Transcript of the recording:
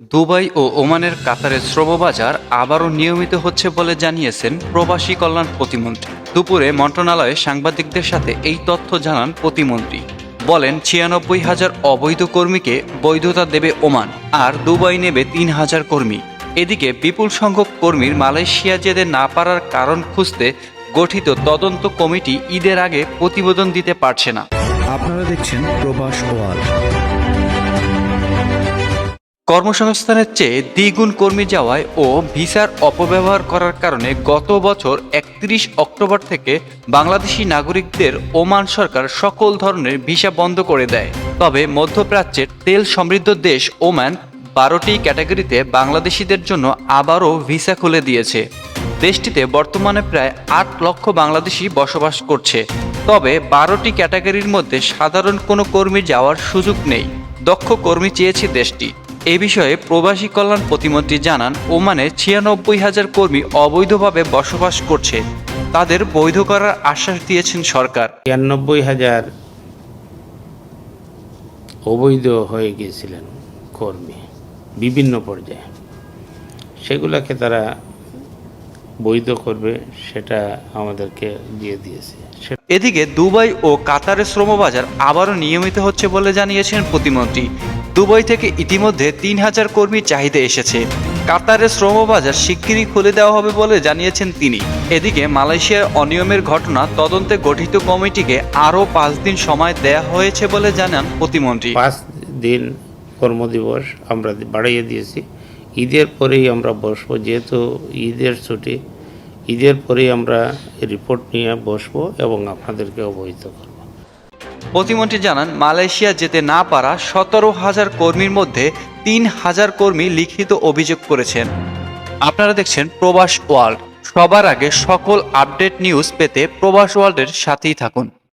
Dubai ও ওমানের কাতারের শ্রমবাজার আবারও নিয়মিত হচ্ছে বলে জানিয়েছেন প্রবাসী কল্যাণ প্রতিমন্ত্রী। দুপুরে মন্ত্রণালয়ে সাংবাদিকদের সাথে এই তথ্য জানান প্রতিমন্ত্রী। বলেন, ছিয়ানব্বই হাজার অবৈধ কর্মীকে বৈধতা দেবে ওমান, আর দুবাই নেবে তিন হাজার কর্মী। এদিকে বিপুল সংখ্যক কর্মীর মালয়েশিয়া যেতে না পারার কারণ খুঁজতে গঠিত তদন্ত কমিটি ঈদের আগে প্রতিবেদন দিতে পারছে না। আপনারা দেখছেন প্রবাস ওয়াল কর্মসংস্থানের চেয়ে দ্বিগুণ কর্মী যাওয়ায় ও ভিসার অপব্যবহার করার কারণে গত বছর একত্রিশ অক্টোবর থেকে বাংলাদেশি নাগরিকদের ওমান সরকার সকল ধরনের ভিসা বন্ধ করে দেয়। তবে মধ্যপ্রাচ্যের তেল সমৃদ্ধ দেশ ওমান বারোটি ক্যাটাগরিতে বাংলাদেশিদের জন্য আবারও ভিসা খুলে দিয়েছে। দেশটিতে বর্তমানে প্রায় আট লক্ষ বাংলাদেশি বসবাস করছে। তবে বারোটি ক্যাটাগরির মধ্যে সাধারণ কোনো কর্মী যাওয়ার সুযোগ নেই। দক্ষ কর্মী চেয়েছে দেশটি। এ বিষয়ে প্রবাসী কল্যাণ প্রতিমন্ত্রী জানান ওমানে ছিয়ানব্বই হাজার কর্মী অবৈধভাবে বসবাস করছে। তাদের বৈধ করার আশ্বাস দিয়েছেন সরকার। ছিয়ানব্বই হাজার অবৈধ হয়ে গিয়েছিলেন কর্মী বিভিন্ন পর্যায়ে। সেগুলোকে তারা বৈধ করবে সেটা আমাদেরকে দিয়ে দিয়েছে। এদিকে দুবাই ও কাতারের শ্রমবাজার আবারও নিয়মিত হচ্ছে বলে জানিয়েছেন প্রতিমন্ত্রী। দুবাই থেকে ইতিমধ্যে তিন হাজার কর্মী চাহিদা এসেছে। কাতারের শ্রমবাজার শিগগিরই খুলে দেওয়া হবে বলে জানিয়েছেন তিনি। এদিকে মালয়েশিয়ার অনিয়মের ঘটনা তদন্তে গঠিত কমিটিকে আরও পাঁচ দিন সময় দেয়া হয়েছে বলে জানান প্রতিমন্ত্রী। পাঁচ দিন কর্মদিবস আমরা বাড়িয়ে দিয়েছি। ঈদের পরেই আমরা বসবো, যেহেতু ঈদের ছুটি। ঈদের পরেই আমরা রিপোর্ট নিয়ে বসবো এবং আপনাদেরকে অবহিত করব। প্রতিমন্ত্রী জানান, মালয়েশিয়া যেতে না পারা সতেরো হাজার কর্মীর মধ্যে তিন হাজার কর্মী লিখিত অভিযোগ করেছেন। আপনারা দেখছেন প্রবাস ওয়ার্ল্ড। সবার আগে সকল আপডেট নিউজ পেতে প্রবাস ওয়ার্ল্ডের সাথেই থাকুন।